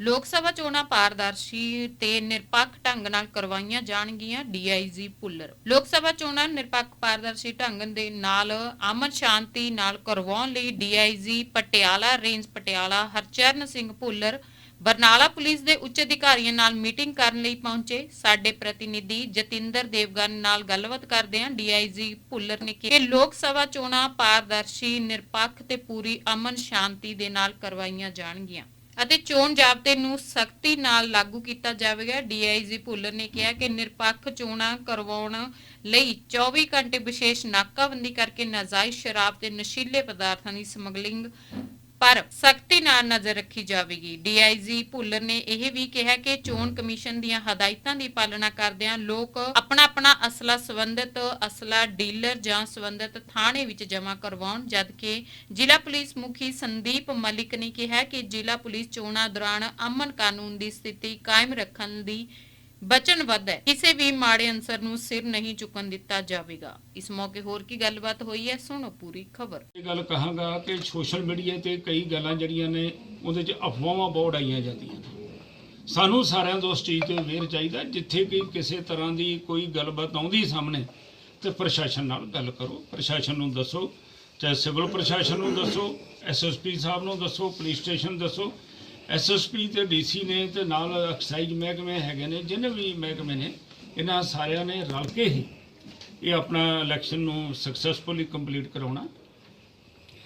ਲੋਕ ਸਭਾ ਚੋਣਾਂ ਪਾਰਦਰਸ਼ੀ ਤੇ ਨਿਰਪੱਖ ਢੰਗ ਨਾਲ ਕਰਵਾਈਆਂ ਜਾਣਗੀਆਂ ਡੀਆਈਜੀ ਭੁੱਲਰ। ਲੋਕ ਸਭਾ ਚੋਣਾਂ ਨਿਰਪੱਖ ਪਾਰਦਰਸ਼ੀ ਢੰਗ ਦੇ ਨਾਲ ਅਮਨ ਸ਼ਾਂਤੀ ਨਾਲ ਕਰਵਾਉਣ ਲਈ DIG Patiala, range Patiala, Harcharan Singh Bhullar, Barnala police ਦੇ ਉੱਚ ਅਧਿਕਾਰੀਆਂ ਨਾਲ ਮੀਟਿੰਗ ਕਰਨ ਲਈ ਪਹੁੰਚੇ। ਸਾਡੇ ਪ੍ਰਤੀਨਿਧੀ ਜਤਿੰਦਰ ਦੇਵਗਨ ਨਾਲ ਗੱਲਬਾਤ ਕਰਦੇ ਹਾਂ। ਡੀਆਈਜੀ ਭੁੱਲਰ ਨੇ ਕਿ ਲੋਕ ਸਭਾ ਚੋਣਾਂ ਪਾਰਦਰਸ਼ੀ, ਨਿਰਪੱਖ ਤੇ ਪੂਰੀ ਅਮਨ ਸ਼ਾਂਤੀ ਦੇ ਨਾਲ ਕਰਵਾਈਆਂ ਜਾਣਗੀਆਂ। ਅਤੇ ਚੋਣ ਜ਼ਾਬਤੇ ਨੂੰ ਸਖਤੀ ਨਾਲ ਲਾਗੂ ਕੀਤਾ ਜਾਵੇਗਾ। ਡੀਆਈਜੀ ਭੁੱਲਰ ਨੇ ਕਿਹਾ ਕਿ ਨਿਰਪੱਖ ਚੋਣਾਂ ਕਰਵਾਉਣ ਲਈ 24 ਘੰਟੇ ਵਿਸ਼ੇਸ਼ ਨਾਕਾਬੰਦੀ ਕਰਕੇ ਨਾਜਾਇਜ਼ ਸ਼ਰਾਬ ਤੇ ਨਸ਼ੀਲੇ ਪਦਾਰਥਾਂ ਦੀ ਸਮਗਲਿੰਗ ਪਰ ਸਖਤੀ ਨਾਲ ਨਜ਼ਰ ਰੱਖੀ ਜਾਵੇਗੀ। ਡੀਆਈਜੀ ਭੁੱਲਰ ਨੇ ਇਹ ਵੀ ਕਿਹਾ ਕਿ ਚੋਣ ਕਮਿਸ਼ਨ ਦੀਆਂ ਹਦਾਇਤਾਂ ਦੀ ਪਾਲਣਾ ਕਰਦਿਆਂ ਲੋਕ ਆਪਣਾ ਆਪਣਾ ਅਸਲਾ ਸੰਬੰਧਿਤ, ਅਸਲਾ ਡੀਲਰ ਜਾਂ ਸੰਬੰਧਿਤ ਥਾਣੇ ਵਿੱਚ ਜਮ੍ਹਾਂ ਕਰਵਾਉਣ, ਜਦਕਿ ਜ਼ਿਲ੍ਹਾ ਪੁਲਿਸ ਮੁਖੀ ਸੰਦੀਪ ਮਲਿਕ ਨੇ ਕਿਹਾ ਕਿ ਜ਼ਿਲ੍ਹਾ ਪੁਲਿਸ ਚੋਣਾਂ ਦੌਰਾਨ ਅਮਨ ਕਾਨੂੰਨ ਦੀ ਸਥਿਤੀ ਕਾਇਮ ਰੱਖਣ ਦੀ ਵਚਨਬੱਧ ਹੈ। ਕਿਸੇ ਵੀ ਮਾੜੇ ਅਨਸਰ ਨੂੰ ਸਿਰ ਨਹੀਂ ਚੁੱਕਣ ਦਿੱਤਾ ਜਾਵੇਗਾ। ਇਸ ਮੌਕੇ ਹੋਰ ਕੀ ਗੱਲਬਾਤ ਹੋਈ ਹੈ, ਸੁਣੋ ਪੂਰੀ ਖਬਰ। ਇਹ ਗੱਲ ਕਹਾਂਗਾ ਕਿ ਸੋਸ਼ਲ ਮੀਡੀਆ ਤੇ ਕਈ ਗੱਲਾਂ ਜਿਹੜੀਆਂ ਨੇ, ਉਹਦੇ 'ਚ ਅਫਵਾਹਾਂ ਬਹੁਤ ਆਈਆਂ ਜਾਂਦੀਆਂ ਨੇ। ਸਾਨੂੰ ਸਾਰਿਆਂ ਤੋਂ ਉਸ ਚੀਜ਼ ਤੇ ਵੇਰ ਚਾਹੀਦਾ, ਜਿੱਥੇ ਕਿ ਕਿਸੇ ਤਰ੍ਹਾਂ ਦੀ ਕੋਈ ਗੱਲਬਾਤ ਆਉਂਦੀ ਸਾਹਮਣੇ, ਤੇ ਪ੍ਰਸ਼ਾਸਨ ਨਾਲ ਗੱਲ ਕਰੋ। ਪ੍ਰਸ਼ਾਸਨ ਨੂੰ ਦੱਸੋ, ਚਾਹੇ ਸਿਵਲ ਪ੍ਰਸ਼ਾਸਨ ਨੂੰ ਦੱਸੋ ਐਸਐਸਪੀ ਸਾਹਿਬ ਨੂੰ ਦੱਸੋ, ਪੁਲਿਸ ਸਟੇਸ਼ਨ ਦੱਸੋ ਐਸਐਸਪੀ ਤੇ ਡੀਸੀ ਨੇ ਤੇ ਨਾਲ ਐਕਸਾਈਜ਼ ਮਹਿਕਮੇ ਹੈਗੇ ਨੇ ਜਿੰਨੇ ਵੀ ਮਹਿਕਮੇ ਨੇ ਇਹਨਾਂ ਸਾਰਿਆਂ ਨੇ ਰਲ ਕੇ ਹੀ ਇਹ ਆਪਣਾ ਇਲੈਕਸ਼ਨ ਨੂੰ ਸਕਸੈਸਫੁਲੀ ਕੰਪਲੀਟ ਕਰਾਉਣਾ।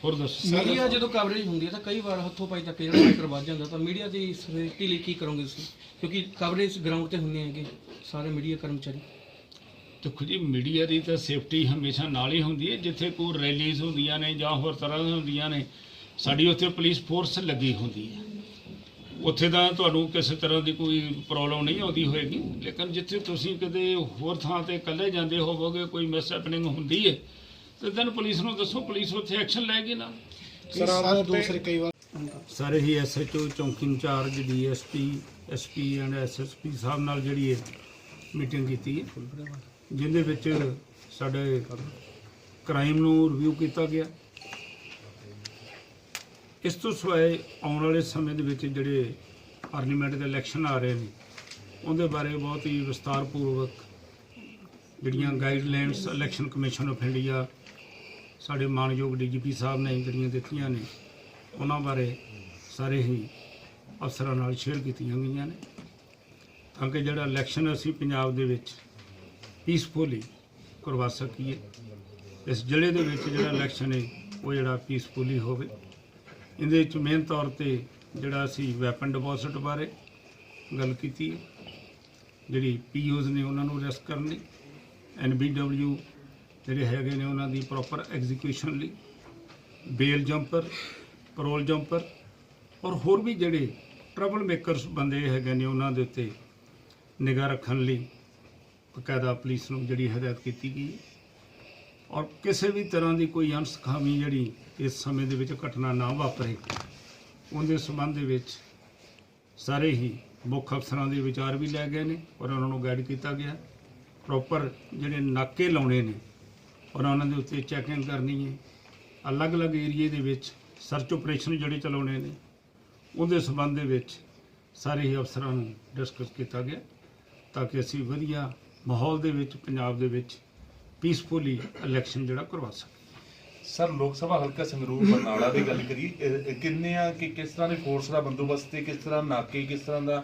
ਹੋਰ ਦੱਸੋ? ਮੀਡੀਆ ਜਦੋਂ ਕਵਰੇਜ ਹੁੰਦੀ ਹੈ ਤਾਂ ਕਈ ਵਾਰ ਹੱਥੋਂ ਪਾਈ ਤੱਕ ਜਿਹੜਾ ਮੈਟਰ ਵੱਜ ਜਾਂਦਾ ਤਾਂ ਮੀਡੀਆ ਦੀ ਸੇਫਟੀ ਲਈ ਕੀ ਕਰੋਗੇ ਤੁਸੀਂ? ਕਿਉਂਕਿ ਕਵਰੇਜ ਗਰਾਊਂਡ ਤੇ ਹੁੰਦੇ ਹੈਗੇ ਸਾਰੇ ਮੀਡੀਆ ਕਰਮਚਾਰੀ। ਦੇਖੋ ਜੀ ਮੀਡੀਆ ਦੀ ਤਾਂ ਸੇਫਟੀ ਹਮੇਸ਼ਾ ਨਾਲ ਹੀ ਹੁੰਦੀ ਹੈ ਜਿੱਥੇ ਕੋਈ ਰੈਲੀਜ਼ ਹੁੰਦੀਆਂ ਨੇ ਜਾਂ ਹੋਰ ਤਰ੍ਹਾਂ ਦੀਆਂ ਹੁੰਦੀਆਂ ਨੇ ਸਾਡੀ ਉੱਥੇ ਪੁਲਿਸ ਫੋਰਸ ਲੱਗੀ ਹੁੰਦੀ ਹੈ। ਉੱਥੇ ਤਾਂ ਤੁਹਾਨੂੰ ਕਿਸੇ ਤਰ੍ਹਾਂ ਦੀ ਕੋਈ ਪ੍ਰੋਬਲਮ ਨਹੀਂ ਆਉਂਦੀ ਹੋਏਗੀ। ਲੇਕਿਨ ਜਿੱਥੇ ਤੁਸੀਂ ਕਿਤੇ ਹੋਰ ਥਾਂ ਤੇ ਇਕੱਲੇ ਜਾਂਦੇ ਹੋਵੋਗੇ ਕੋਈ ਮਿਸ ਹੈਪਨਿੰਗ ਹੁੰਦੀ ਹੈ ਤੇ then ਪੁਲਿਸ ਨੂੰ ਦੱਸੋ ਪੁਲਿਸ ਉੱਥੇ ਐਕਸ਼ਨ ਲੈਗੀ ਨਾ। ਸਰ ਆਪ ਦੂਸਰੇ ਕਈ ਵਾਰ ਸਾਰੇ ਹੀ ਐਸਐਚਓ ਚੌਂਕੀ incharge DSP SP and SSP ਸਾਹਿਬ ਨਾਲ ਜਿਹੜੀ ਇਹ ਮੀਟਿੰਗ ਕੀਤੀ ਹੈ ਜਿਹਦੇ ਵਿੱਚ ਸਾਡੇ ਕ੍ਰਾਈਮ ਨੂੰ ਰਿਵਿਊ ਕੀਤਾ ਗਿਆ। ਇਸ ਤੋਂ ਸਿਵਾਏ ਆਉਣ ਵਾਲੇ ਸਮੇਂ ਦੇ ਵਿੱਚ ਜਿਹੜੇ ਪਾਰਲੀਮੈਂਟ ਦੇ ਇਲੈਕਸ਼ਨ ਆ ਰਹੇ ਨੇ, ਉਹਦੇ ਬਾਰੇ ਬਹੁਤ ਹੀ ਵਿਸਤਾਰਪੂਰਵਕ ਜਿਹੜੀਆਂ guidelines election commission of India ਸਾਡੇ ਮਾਨਯੋਗ ਡੀਜੀਪੀ ਸਾਹਿਬ ਨੇ ਜਿਹੜੀਆਂ ਦਿੱਤੀਆਂ ਨੇ, ਉਹਨਾਂ ਬਾਰੇ ਸਾਰੇ ਹੀ ਅਫਸਰਾਂ ਨਾਲ ਸ਼ੇਅਰ ਕੀਤੀਆਂ ਗਈਆਂ ਨੇ। ਤਾਂ ਕਿ ਜਿਹੜਾ ਇਲੈਕਸ਼ਨ ਅਸੀਂ ਪੰਜਾਬ ਦੇ ਵਿੱਚ ਪੀਸਫੁਲੀ ਕਰਵਾ ਸਕੀਏ, ਇਸ ਜ਼ਿਲ੍ਹੇ ਦੇ ਵਿੱਚ ਜਿਹੜਾ ਇਲੈਕਸ਼ਨ ਹੈ, ਉਹ ਜਿਹੜਾ ਪੀਸਫੁਲੀ ਹੋਵੇ। ਇਹਦੇ ਵਿੱਚ ਮੇਨ ਤੌਰ ਤੇ ਜਿਹੜਾ ਅਸੀਂ ਵੈਪਨ ਡਿਪੋਜ਼ਿਟ ਬਾਰੇ ਗੱਲ ਕੀਤੀ ਹੈ, ਜਿਹੜੀ ਪੀਓਜ਼ ਨੇ ਉਹਨਾਂ ਨੂੰ ਅਰੈਸਟ ਕਰਨ ਲਈ ਐਨਬੀਡਬਲਯੂ ਜਿਹੜੇ ਹੈਗੇ ਨੇ ਉਹਨਾਂ ਦੀ ਪ੍ਰੋਪਰ ਐਗਜ਼ੀਕਿਊਸ਼ਨ ਲਈ ਬੇਲ ਜੰਪਰ ਪਰੋਲ ਜੰਪਰ ਔਰ ਹੋਰ ਵੀ ਜਿਹੜੇ ਟਰਬਲ ਮੇਕਰਸ ਬੰਦੇ ਹੈਗੇ ਨੇ ਉਹਨਾਂ ਦੇ ਉੱਤੇ ਨਿਗਾਹ ਰੱਖਣ ਲਈ ਬਕਾਇਦਾ ਪੁਲਿਸ ਨੂੰ ਜਿਹੜੀ ਹਦਾਇਤ ਕੀਤੀ ਗਈ ਹੈ। ਔਰ ਕਿਸੇ ਵੀ ਤਰ੍ਹਾਂ ਦੀ ਕੋਈ ਅਣਸਖਾਵੀ ਜਿਹੜੀ ਇਸ ਸਮੇਂ ਦੇ ਵਿੱਚ ਘਟਨਾ ਨਾ ਵਾਪਰੇ, ਉਹਦੇ ਸੰਬੰਧ ਦੇ ਵਿੱਚ ਸਾਰੇ ਹੀ ਮੁੱਖ ਅਫਸਰਾਂ ਦੇ ਵਿਚਾਰ ਵੀ ਲੈ ਗਏ ਨੇ ਔਰ ਉਹਨਾਂ ਨੂੰ ਗਾਈਡ ਕੀਤਾ ਗਿਆ। ਪ੍ਰੋਪਰ ਜਿਹੜੇ ਨਾਕੇ ਲਾਉਣੇ ਨੇ, ਔਰ ਉਹਨਾਂ ਦੇ ਉੱਤੇ ਚੈਕਿੰਗ ਕਰਨੀ ਹੈ। ਅਲੱਗ-ਅਲੱਗ ਏਰੀਏ ਦੇ ਵਿੱਚ ਸਰਚ ਆਪਰੇਸ਼ਨ ਜਿਹੜੇ ਚਲਾਉਣੇ ਨੇ, ਉਹਦੇ ਸੰਬੰਧ ਦੇ ਵਿੱਚ ਸਾਰੇ ਹੀ ਅਫਸਰਾਂ ਨੂੰ ਡਿਸਕਸ ਕੀਤਾ ਗਿਆ ਤਾਂ ਕਿ ਅਸੀਂ ਵਧੀਆ ਮਾਹੌਲ ਦੇ ਵਿੱਚ, ਪੰਜਾਬ ਦੇ ਵਿੱਚ ਪੀਸਫੁਲੀ ਇਲੈਕਸ਼ਨ ਜਿਹੜਾ ਕਰਵਾ ਸਕੀਏ ਸਰ ਲੋਕ ਸਭਾ ਹਲਕਾ ਸੰਗਰੂਰ ਬਰਨਾਲਾ ਦੀ ਗੱਲ ਕਰੀਏ ਕਿੰਨੇ ਆ ਕਿ ਕਿਸ ਤਰ੍ਹਾਂ ਦੀ ਫੋਰਸ ਦਾ ਬੰਦੋਬਸਤ ਤੇ ਕਿਸ ਤਰ੍ਹਾਂ ਨਾਕੇ ਕਿਸ ਤਰ੍ਹਾਂ ਦਾ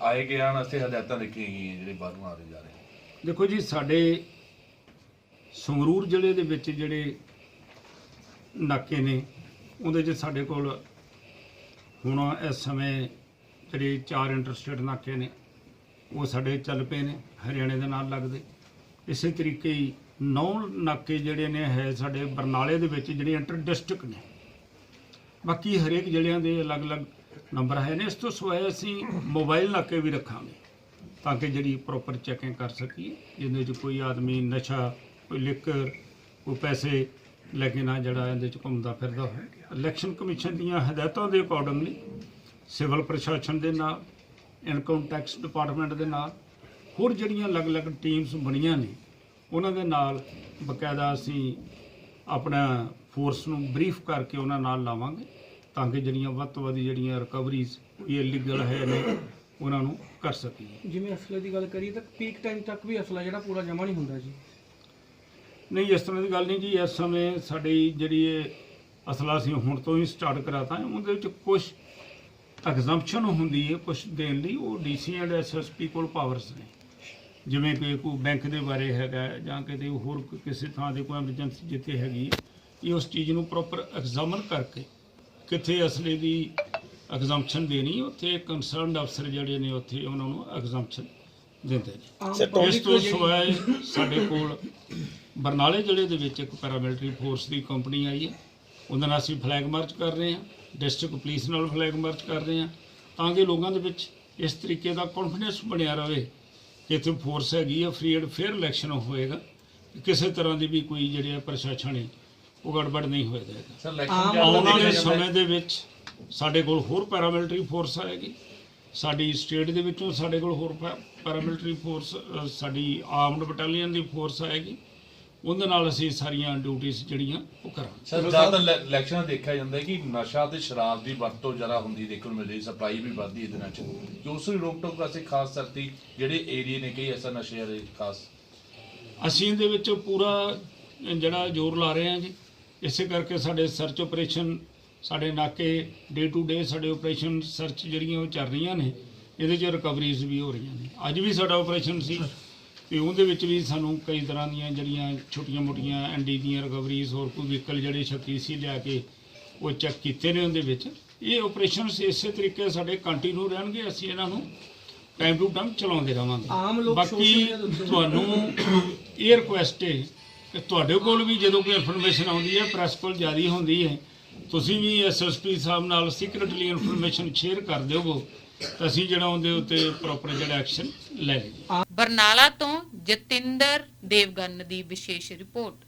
ਆਏ ਗਏ ਹਨ ਅਸੀਂ ਹਦਾਇਤਾਂ ਲਿਖੀਆਂ ਗਈਆਂ ਜਿਹੜੇ ਬਾਹਰੋਂ ਆ ਰਹੇ ਜਾ ਰਹੇ ਦੇਖੋ ਜੀ ਸਾਡੇ ਸੰਗਰੂਰ ਜ਼ਿਲ੍ਹੇ ਦੇ ਵਿੱਚ ਜਿਹੜੇ ਨਾਕੇ ਨੇ ਉਹਦੇ 'ਚ ਸਾਡੇ ਕੋਲ ਹੁਣ ਇਸ ਸਮੇਂ ਜਿਹੜੇ ਚਾਰ ਇੰਟਰਸਟੇਟ ਨਾਕੇ ਨੇ ਉਹ ਸਾਡੇ ਚੱਲ ਪਏ ਨੇ ਹਰਿਆਣੇ ਦੇ ਨਾਲ ਲੱਗਦੇ। ਇਸੇ ਤਰੀਕੇ ਹੀ ਨੌ ਨਾਕੇ ਜਿਹੜੇ ਨੇ ਹੈ ਸਾਡੇ ਬਰਨਾਲੇ ਦੇ ਵਿੱਚ ਜਿਹੜੇ ਇੰਟਰ ਡਿਸਟ੍ਰਿਕਟ ਨੇ। ਬਾਕੀ ਹਰੇਕ ਜ਼ਿਲ੍ਹਿਆਂ ਦੇ ਅਲੱਗ-ਅਲੱਗ ਨੰਬਰ ਹੈ ਨੇ। ਇਸ ਤੋਂ ਸਿਵਾਏ ਅਸੀਂ ਮੋਬਾਈਲ ਨਾਕੇ ਵੀ ਰੱਖਾਂਗੇ ਤਾਂ ਕਿ ਜਿਹੜੀ ਪ੍ਰੋਪਰ ਚੈਕਿੰਗ ਕਰ ਸਕੀਏ। ਜਿਹਦੇ 'ਚ ਕੋਈ ਆਦਮੀ, ਨਸ਼ਾ, ਕੋਈ ਲਿਕਰ ਕੋਈ ਪੈਸੇ ਲੈ ਕੇ ਨਾ ਜਿਹੜਾ ਇਹਦੇ 'ਚ ਘੁੰਮਦਾ ਫਿਰਦਾ ਹੋਵੇ। ਇਲੈਕਸ਼ਨ ਕਮਿਸ਼ਨ ਦੀਆਂ ਹਦਾਇਤਾਂ ਦੇ ਅਕੋਰਡਿੰਗਲੀ ਸਿਵਲ ਪ੍ਰਸ਼ਾਸਨ ਦੇ ਨਾਲ ਇਨਕਮ ਟੈਕਸ ਡਿਪਾਰਟਮੈਂਟ ਦੇ ਨਾਲ ਹੋਰ ਜਿਹੜੀਆਂ ਅਲੱਗ-ਅਲੱਗ ਟੀਮਸ ਬਣੀਆਂ ਨੇ ਉਹਨਾਂ ਦੇ ਨਾਲ ਬਕਾਇਦਾ ਅਸੀਂ ਆਪਣਾ ਫੋਰਸ ਨੂੰ ਬਰੀਫ ਕਰਕੇ ਉਹਨਾਂ ਨਾਲ ਲਾਵਾਂਗੇ ਤਾਂ ਕਿ ਜਿਹੜੀਆਂ ਵੱਧ ਤੋਂ ਵੱਧ ਜਿਹੜੀਆਂ ਰਿਕਵਰੀਜ਼ ਕੋਈ ਇਲੀਗਲ ਹੈ ਨੇ ਉਹਨਾਂ ਨੂੰ ਕਰ ਸਕੀਏ। ਜਿਵੇਂ ਅਸਲੇ ਦੀ ਗੱਲ ਕਰੀਏ ਤਾਂ ਪੀਕ ਟਾਈਮ ਤੱਕ ਵੀ ਅਸਲਾ ਜਿਹੜਾ ਪੂਰਾ ਜਮਾ ਨਹੀਂ ਹੁੰਦਾ ਜੀ। ਨਹੀਂ ਇਸ ਤਰ੍ਹਾਂ ਦੀ ਗੱਲ ਨਹੀਂ ਜੀ ਇਸ ਸਮੇਂ ਸਾਡੀ ਜਿਹੜੀ ਇਹ ਅਸਲਾ ਸੀ ਹੁਣ ਤੋਂ ਹੀ ਸਟਾਰਟ ਕਰਾਤਾ ਹੈ ਉਹਦੇ ਵਿੱਚ ਕੁਝ ਐਗਜ਼ੰਪਸ਼ਨ ਹੁੰਦੀ ਹੈ ਕੁਝ ਦੇਣ ਲਈ ਉਹ ਡੀਸੀ ਐਂਡ ਐਸਐਸਪੀ ਕੋਲ ਪਾਵਰਸ ਨੇ। ਜਿਵੇਂ ਕਿ ਕੋਈ ਬੈਂਕ ਦੇ ਬਾਰੇ ਹੈਗਾ ਜਾਂ ਕਿਤੇ ਹੋਰ ਕਿਸੇ ਥਾਂ ਦੇ ਕੋਈ ਐਮਰਜੈਂਸੀ ਜਿੱਥੇ ਹੈਗੀ ਇਹ ਉਸ ਚੀਜ਼ ਨੂੰ ਪ੍ਰੋਪਰ ਐਗਜ਼ਾਮਨ ਕਰਕੇ ਕਿੱਥੇ ਅਸਲੇ ਦੀ ਐਗਜ਼ੰਪਸ਼ਨ ਦੇਣੀ ਉੱਥੇ ਕੰਸਰਨਡ ਅਫਸਰ ਜਿਹੜੇ ਨੇ ਉੱਥੇ ਉਹਨਾਂ ਨੂੰ ਐਗਜ਼ੰਪਸ਼ਨ ਦਿੰਦੇ ਨੇ। ਇਸ ਤੋਂ ਸਿਵਾਏ ਸਾਡੇ ਕੋਲ ਬਰਨਾਲੇ ਜ਼ਿਲ੍ਹੇ ਦੇ ਵਿੱਚ ਇੱਕ ਪੈਰਾਮਿਲਟਰੀ ਫੋਰਸ ਦੀ ਕੰਪਨੀ ਆਈ ਹੈ ਉਹਦੇ ਨਾਲ ਅਸੀਂ ਫਲੈਗ ਮਾਰਚ ਕਰ ਰਹੇ ਹਾਂ ਡਿਸਟ੍ਰਿਕਟ ਪੁਲਿਸ ਨਾਲ ਫਲੈਗ ਮਾਰਚ ਕਰ ਰਹੇ ਹਾਂ ਤਾਂ ਕਿ ਲੋਕਾਂ ਦੇ ਵਿੱਚ ਇਸ ਤਰੀਕੇ ਦਾ ਕੌਨਫੀਡੈਂਸ ਬਣਿਆ ਕਿ ਇੱਥੇ ਫੋਰਸ ਹੈਗੀ ਹੈ ਫ੍ਰੀ ਐਂਡ ਫੇਅਰ ਇਲੈਕਸ਼ਨ ਹੋਏਗਾ। ਕਿਸੇ ਤਰ੍ਹਾਂ ਦੀ ਵੀ ਕੋਈ ਜਿਹੜੀ ਪ੍ਰਸ਼ਾਸਨ ਹੈ ਉਹ ਗੜਬੜ ਨਹੀਂ ਹੋਏਗਾ। ਸਰ ਆਮ ਇਲੈਕਸ਼ਨ ਆਉਣ ਵਾਲੇ ਸਮੇਂ ਦੇ ਵਿੱਚ ਸਾਡੇ ਕੋਲ ਹੋਰ ਪੈਰਾਮਿਲਟਰੀ ਫੋਰਸ ਆਏਗੀ। ਸਾਡੀ ਸਟੇਟ ਦੇ ਵਿੱਚੋਂ ਸਾਡੇ ਕੋਲ ਹੋਰ ਪੈਰਾਮਿਲਟਰੀ ਫੋਰਸ ਸਾਡੀ ਆਰਮਡ ਬਟਾਲੀਅਨ ਦੀ ਫੋਰਸ ਆਏਗੀ। ਉਹਦੇ ਨਾਲ ਅਸੀਂ ਸਾਰੀਆਂ ਡਿਊਟੀਆਂ ਜਿਹੜੀਆਂ ਉਹ ਕਰਾਂਗੇ। ਸਰ ਇਲੈ- ਇਲੈਕਸ਼ਨਾਂ ਦੇਖਿਆ ਜਾਂਦਾ ਹੈ ਕਿ ਨਸ਼ਾ ਤੇ ਸ਼ਰਾਬ ਦੀ ਵਰਤੋਂ ਜ਼ਿਆਦਾ ਹੁੰਦੀ ਦੇਖਣ ਨੂੰ ਮਿਲਦੀ ਸਪਲਾਈ ਵੀ ਵੱਧਦੀ ਇਹਦੇ ਨਾਲ। ਚ ਕਿ ਉਸ ਨੂੰ ਰੋਕ ਟੋਕ ਵਾਸਤੇ ਖਾਸ ਧਰਤੀ ਜਿਹੜੇ ਏਰੀਏ ਨੇ ਕਈ ਐਸਾ ਨਸ਼ੇ ਵਾਲੇ ਖਾਸ। ਅਸੀਂ ਇਹਦੇ ਵਿੱਚ ਪੂਰਾ ਜਿਹੜਾ ਜ਼ੋਰ ਲਾ ਰਹੇ ਹਾਂ ਜੀ। ਇਸੇ ਕਰਕੇ ਸਾਡੇ ਸਰਚ ਆਪਰੇਸ਼ਨ ਸਾਡੇ ਨਾਕੇ ਡੇ ਟੂ ਡੇ ਸਾਡੇ ਆਪਰੇਸ਼ਨ ਸਰਚ ਜਿਹੜੀਆਂ ਉਹ ਚੱਲ ਰਹੀਆਂ ਨੇ ਇਹਦੇ 'ਚ ਰਿਕਵਰੀਜ਼ ਵੀ ਹੋ ਰਹੀਆਂ ਨੇ। ਅੱਜ ਵੀ ਸਾਡਾ ਆਪਰੇਸ਼ਨ ਸੀ। ਤੇ ਉਹਦੇ ਵਿੱਚ ਵੀ ਸਾਨੂੰ ਕਈ ਤਰ੍ਹਾਂ ਦੀਆਂ ਜਿਹੜੀਆਂ ਛੋਟੀਆਂ-ਮੋਟੀਆਂ ਐਨਡੀ ਦੀਆਂ ਰਿਕਵਰੀਜ਼ ਹੋਰ ਕੋਈ ਵਹੀਕਲ ਜਿਹੜੇ ਸ਼ੱਕੀ ਸੀ ਲਿਆ ਕੇ ਉਹ ਚੈੱਕ ਕੀਤੇ ਨੇ ਉਹਦੇ ਵਿੱਚ। ਇਹ ਆਪਰੇਸ਼ਨਸ ਇਸੇ ਤਰੀਕੇ ਸਾਡੇ ਕੰਟੀਨਿਊ ਰਹਿਣਗੇ ਅਸੀਂ ਇਹਨਾਂ ਨੂੰ ਟਾਈਮ ਟੂ ਟਾਈਮ ਚਲਾਉਂਦੇ ਰਵਾਂਗੇ। ਆਮ ਲੋਕ social ਬਾਕੀ ਤੁਹਾਨੂੰ ਇਹ ਰਿਕੁਐਸਟ ਹੈ ਕਿ ਤੁਹਾਡੇ ਕੋਲ ਵੀ ਜਦੋਂ ਕੋਈ ਇਨਫੋਰਮੇਸ਼ਨ ਆਉਂਦੀ ਹੈ ਪ੍ਰੈਸ ਕੋਲ ਜਾਰੀ ਹੁੰਦੀ ਹੈ ਤੁਸੀਂ ਵੀ ਐਸਐਸਪੀ ਸਾਹਿਬ ਨਾਲ ਸੀਕ੍ਰੀਟਲੀ ਇਨਫੋਰਮੇਸ਼ਨ ਸ਼ੇਅਰ ਕਰ ਦਿਓਗੇ ਤਾਂ ਅਸੀਂ ਜਿਹੜਾ ਉਹਦੇ ਉੱਤੇ ਪ੍ਰੋਪਰ ਜਿਹੜਾ ਐਕਸ਼ਨ ਲੈ ਲਈਏ। ਬਰਨਾਲਾ ਤੋਂ ਜਤਿੰਦਰ ਦੇਵਗਨ ਦੀ ਵਿਸ਼ੇਸ਼ ਰਿਪੋਰਟ।